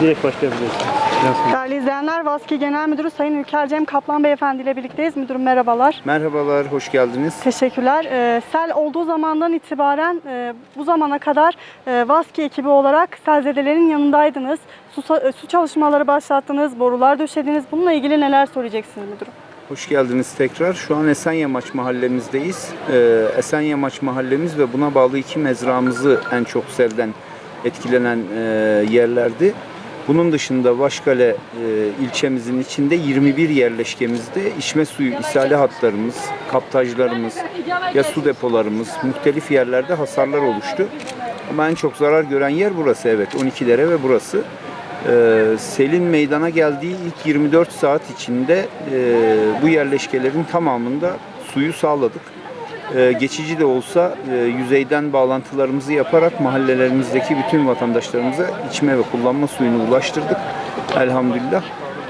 direkt başlayabiliriz. Değerli izleyenler, Vaski Genel Müdürü Sayın Ülker Cem Kaplan Beyefendi ile birlikteyiz. Müdürüm merhabalar. Merhabalar, hoş geldiniz. Teşekkürler. Ee, sel olduğu zamandan itibaren e, bu zamana kadar e, Vaski ekibi olarak selzedelerin yanındaydınız. Su, e, su çalışmaları başlattınız, borular döşediniz. Bununla ilgili neler söyleyeceksiniz müdürüm? Hoş geldiniz tekrar. Şu an Esenyamaç mahallemizdeyiz. Ee, Esenyamaç mahallemiz ve buna bağlı iki mezramızı en çok selden etkilenen e, yerlerdi. Bunun dışında Başkale e, ilçemizin içinde 21 yerleşkemizde içme suyu ishali hatlarımız, kaptajlarımız, ya su depolarımız, muhtelif yerlerde hasarlar oluştu. Ama en çok zarar gören yer burası evet 12 dere ve burası. Ee, selin meydana geldiği ilk 24 saat içinde e, bu yerleşkelerin tamamında suyu sağladık. Ee, geçici de olsa e, yüzeyden bağlantılarımızı yaparak mahallelerimizdeki bütün vatandaşlarımıza içme ve kullanma suyunu ulaştırdık. Elhamdülillah.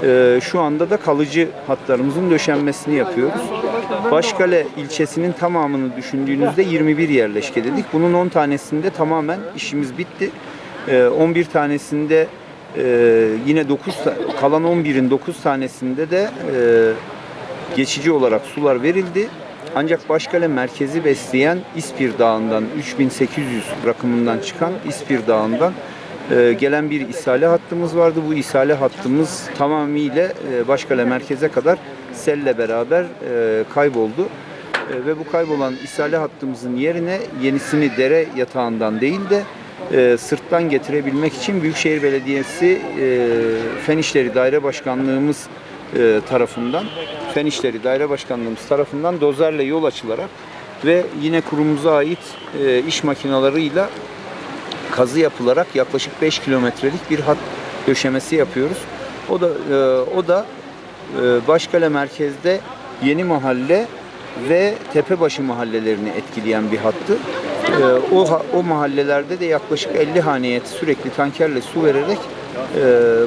Ee, şu anda da kalıcı hatlarımızın döşenmesini yapıyoruz. Başkale ilçesinin tamamını düşündüğünüzde 21 yerleşke dedik. Bunun 10 tanesinde tamamen işimiz bitti. Ee, 11 tanesinde ee, yine 9 ta- kalan 11'in 9 tanesinde de e, geçici olarak sular verildi. Ancak Başkale merkezi besleyen İspir Dağı'ndan 3800 rakımından çıkan İspir Dağı'ndan e, gelen bir isale hattımız vardı. Bu isale hattımız tamamıyla e, Başkale merkeze kadar selle beraber e, kayboldu. Ve bu kaybolan isale hattımızın yerine yenisini dere yatağından değil de sırttan getirebilmek için Büyükşehir Belediyesi e, Fen İşleri Daire Başkanlığımız e, tarafından Fen İşleri Daire Başkanlığımız tarafından dozerle yol açılarak ve yine kurumumuza ait e, iş makinalarıyla kazı yapılarak yaklaşık 5 kilometrelik bir hat döşemesi yapıyoruz. O da e, o da e, Başkale merkezde Yeni Mahalle ve Tepebaşı mahallelerini etkileyen bir hattı. E, o o mahallelerde de yaklaşık 50 haneye sürekli tankerle su vererek e,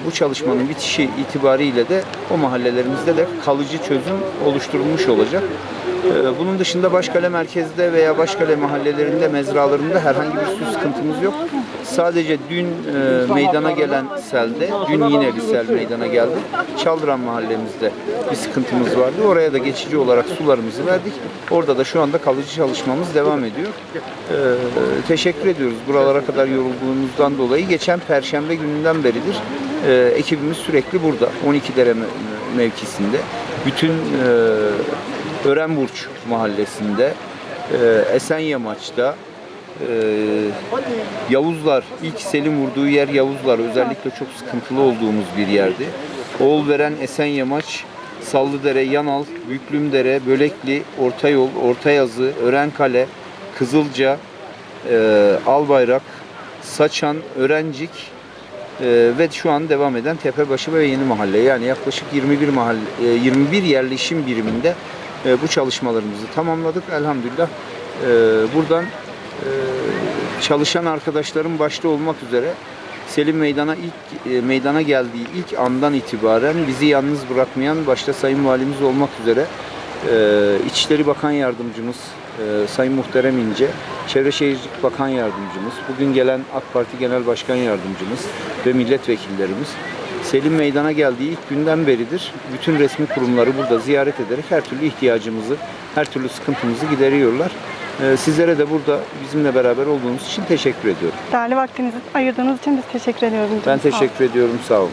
bu çalışmanın bitişi itibariyle de o mahallelerimizde de kalıcı çözüm oluşturulmuş olacak. Ee, Bunun dışında Başkale merkezde veya Başkale mahallelerinde, mezralarında herhangi bir su sıkıntımız yok. Sadece dün e, meydana gelen selde, dün yine bir sel meydana geldi. Çaldıran mahallemizde bir sıkıntımız vardı. Oraya da geçici olarak sularımızı verdik. Orada da şu anda kalıcı çalışmamız devam ediyor. Ee, teşekkür ediyoruz buralara kadar yorulduğunuzdan dolayı. Geçen Perşembe gününden beridir e, ekibimiz sürekli burada. 12 dere me- mevkisinde. Bütün e, Örenburç mahallesinde, e, Esenyamaç'ta, e, Yavuzlar, ilk selin vurduğu yer Yavuzlar özellikle çok sıkıntılı olduğumuz bir yerdi. Oğulveren, Esenyamaç, Sallıdere, Yanal, Büyüklümdere, Bölekli, Ortayol, Ortayazı, Örenkale, Kızılca, e, Albayrak, Saçan, Örencik, ee, ve şu an devam eden Tepebaşı ve Yeni Mahalle yani yaklaşık 21 mahalle e, 21 yerleşim biriminde e, bu çalışmalarımızı tamamladık elhamdülillah. E, buradan e, çalışan arkadaşlarım başta olmak üzere Selim Meydan'a ilk e, meydana geldiği ilk andan itibaren bizi yalnız bırakmayan başta Sayın Valimiz olmak üzere e, İçişleri Bakan Yardımcımız e, Sayın Muhterem İnce, Çevre Şehircilik Bakan Yardımcımız, bugün gelen AK Parti Genel Başkan Yardımcımız ve milletvekillerimiz Selim meydana geldiği ilk günden beridir bütün resmi kurumları burada ziyaret ederek her türlü ihtiyacımızı, her türlü sıkıntımızı gideriyorlar. E, sizlere de burada bizimle beraber olduğunuz için teşekkür ediyorum. Değerli vaktinizi ayırdığınız için biz teşekkür ediyoruz. Ben teşekkür ediyorum. Sağ olun.